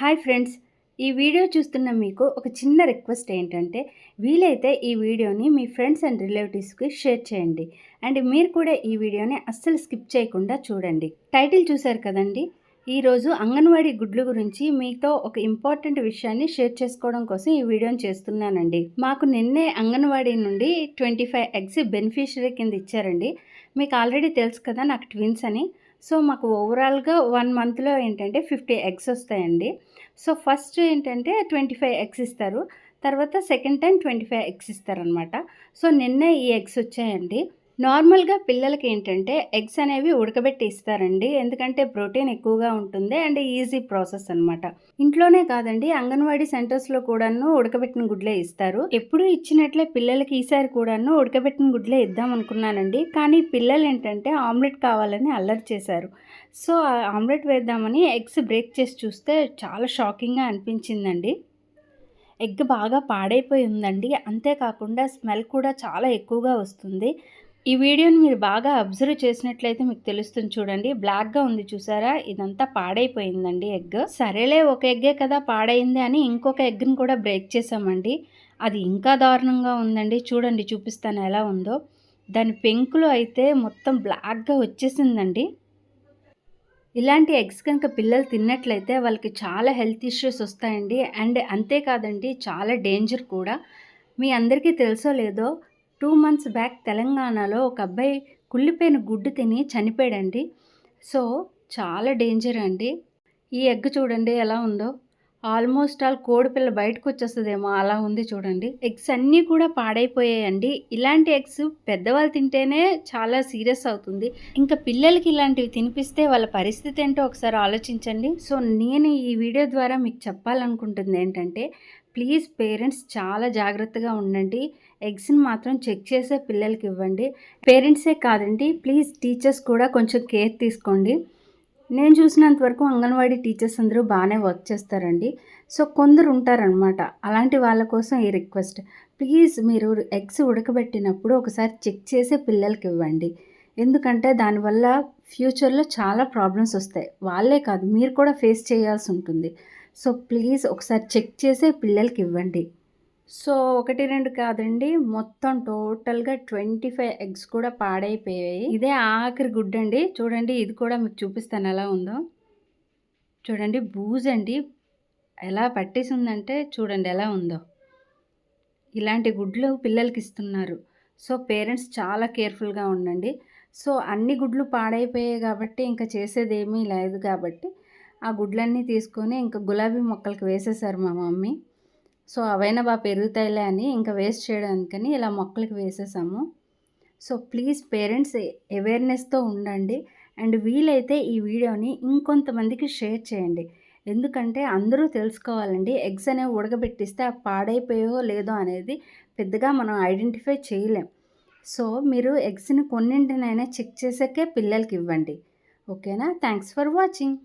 Hi friends ఈ video చూస్తున్న మీకు ఒక చిన్న రిక్వెస్ట్ ఏంటంటే వీలైతే ఈ వీడియోని మీ ఫ్రెండ్స్ అండ్ రిలేటివ్స్కి షేర్ చేయండి. అండ్ మీరు కూడా ఈ వీడియోని అస్సలు స్కిప్ చేయకుండా చూడండి. టైటిల్ చూశారు కదండి? ఈరోజు అంగన్వాడీ గుడ్లు గురించి మీతో ఒక ఇంపార్టెంట్ విషయాన్ని షేర్ చేసుకోవడం కోసం ఈ వీడియోని చేస్తున్నానండి. మాకు నిన్నే అంగన్వాడీ నుండి ట్వంటీ ఫైవ్ ఎగ్స్ బెనిఫిషరీ కింద ఇచ్చారండి. మీకు ఆల్రెడీ తెలుసు కదా నాకు ట్విన్స్ అని. సో మాకు ఓవరాల్గా వన్ మంత్లో ఏంటంటే ఫిఫ్టీ ఎగ్స్ వస్తాయండి. సో ఫస్ట్ ఏంటంటే ట్వంటీ ఫైవ్ ఎగ్స్ ఇస్తారు. తర్వాత second time twenty five eggs ఇస్తారనమాట సో నిన్నే ఈ ఎగ్స్ వచ్చాయండి. నార్మల్గా పిల్లలకి ఏంటంటే ఎగ్స్ అనేవి ఉడకబెట్టి ఇస్తారండి ఎందుకంటే ప్రోటీన్ ఎక్కువగా ఉంటుంది అండ్ ఈజీ ప్రాసెస్ అనమాట ఇంట్లోనే కాదండి అంగన్వాడీ సెంటర్స్లో కూడాను ఉడకబెట్టిన గుడ్లే ఇస్తారు. ఎప్పుడు ఇచ్చినట్లే పిల్లలకి ఈసారి కూడాను ఉడకబెట్టిన గుడ్లే ఇద్దాం అనుకున్నానండి. కానీ పిల్లలు ఏంటంటే ఆమ్లెట్ కావాలని అల్లరి చేశారు. సో ఆ ఆమ్లెట్ వేద్దామని ఎగ్స్ బ్రేక్ చేసి చూస్తే చాలా షాకింగ్గా అనిపించిందండి. ఎగ్ బాగా పాడైపోయి ఉందండి. అంతేకాకుండా స్మెల్ కూడా చాలా ఎక్కువగా వస్తుంది. ఈ వీడియోని మీరు బాగా అబ్జర్వ్ చేసినట్లయితే మీకు తెలుస్తుంది చూడండి. బ్లాక్గా ఉంది చూసారా? ఇదంతా పాడైపోయిందండి ఎగ్. సరేలే ఒక ఎగ్గే కదా పాడైంది అని ఇంకొక ఎగ్ని కూడా బ్రేక్ చేసామండి. అది ఇంకా దారుణంగా ఉందండి. చూడండి చూపిస్తాను ఎలా ఉందో. దాని పెంకులో అయితే మొత్తం బ్లాక్గా వచ్చేసిందండి. ఇలాంటి ఎగ్స్ కనుక పిల్లలు తిన్నట్లయితే వాళ్ళకి చాలా హెల్త్ ఇష్యూస్ వస్తాయండి. అండ్ అంతేకాదండి చాలా డేంజర్ కూడా. మీ అందరికీ తెలుసో లేదో టూ మంత్స్ బ్యాక్ తెలంగాణలో ఒక అబ్బాయి కుళ్ళిపోయిన గుడ్డు తిని చనిపోయాడండి. సో చాలా డేంజర్ అండి. ఈ ఎగ్ చూడండి ఎలా ఉందో. ఆల్మోస్ట్ ఆల్ కోడిపిల్ల బయటకు వచ్చేస్తుందేమో అలా ఉంది చూడండి. ఎగ్స్ అన్నీ కూడా పాడైపోయాయండి. ఇలాంటి ఎగ్స్ పెద్దవాళ్ళు తింటేనే చాలా సీరియస్ అవుతుంది. ఇంకా పిల్లలకి ఇలాంటివి తినిపిస్తే వాళ్ళ పరిస్థితి ఏంటో ఒకసారి ఆలోచించండి. సో నేను ఈ వీడియో ద్వారా మీకు చెప్పాలనుకుంటుంది ఏంటంటే ప్లీజ్ పేరెంట్స్ చాలా జాగ్రత్తగా ఉండండి. ఎగ్స్ని మాత్రం చెక్ చేసే పిల్లలకి ఇవ్వండి. పేరెంట్సే కాదండి ప్లీజ్ టీచర్స్ కూడా కొంచెం కేర్ తీసుకోండి. నేను చూసినంత వరకు అంగన్వాడీ టీచర్స్ అందరూ బాగానే వర్క్ చేస్తారండి. సో కొందరు ఉంటారనమాట అలాంటి వాళ్ళ కోసం ఈ రిక్వెస్ట్. ప్లీజ్ మీరు ఎగ్స్ ఉడకబెట్టినప్పుడు ఒకసారి చెక్ చేసే పిల్లలకి ఇవ్వండి. ఎందుకంటే దానివల్ల ఫ్యూచర్లో చాలా ప్రాబ్లమ్స్ వస్తాయి. వాళ్ళే కాదు మీరు కూడా ఫేస్ చేయాల్సి ఉంటుంది. సో ప్లీజ్ ఒకసారి చెక్ చేసే పిల్లలకి ఇవ్వండి. సో ఒకటి రెండు కాదండి మొత్తం టోటల్గా ట్వంటీ ఫైవ్ ఎగ్స్ కూడా పాడైపోయాయి. ఇదే ఆఖరి గుడ్ అండి చూడండి ఇది కూడా మీకు చూపిస్తాను ఎలా ఉందో. చూడండి బూజ్ అండి. ఎలా పట్టేసి ఉందంటే చూడండి ఎలా ఉందో. ఇలాంటి గుడ్లు పిల్లలకి ఇస్తున్నారు. సో పేరెంట్స్ చాలా కేర్ఫుల్గా ఉండండి. సో అన్ని గుడ్లు పాడైపోయాయి కాబట్టి ఇంకా చేసేది ఏమీ లేదు కాబట్టి ఆ గుడ్లన్నీ తీసుకొని ఇంకా గులాబీ మొక్కలకి వేసేసారు మా మమ్మీ. సో అవైనా బాగా పెరుగుతాయిలే అని ఇంకా వేస్ట్ చేయడానికని ఇలా మొక్కలకి వేసేసాము. సో ప్లీజ్ పేరెంట్స్ అవేర్నెస్తో ఉండండి. అండ్ వీలైతే ఈ వీడియోని ఇంకొంతమందికి షేర్ చేయండి. ఎందుకంటే అందరూ తెలుసుకోవాలండి ఎగ్స్ అనేవి ఉడకబెట్టిస్తే ఆ పాడైపోయో లేదో అనేది పెద్దగా మనం ఐడెంటిఫై చేయలేం. సో మీరు ఎగ్స్ని కొన్నింటినైనా చెక్ చేసాకే పిల్లలకి ఇవ్వండి. ఓకేనా? Thanks for watching.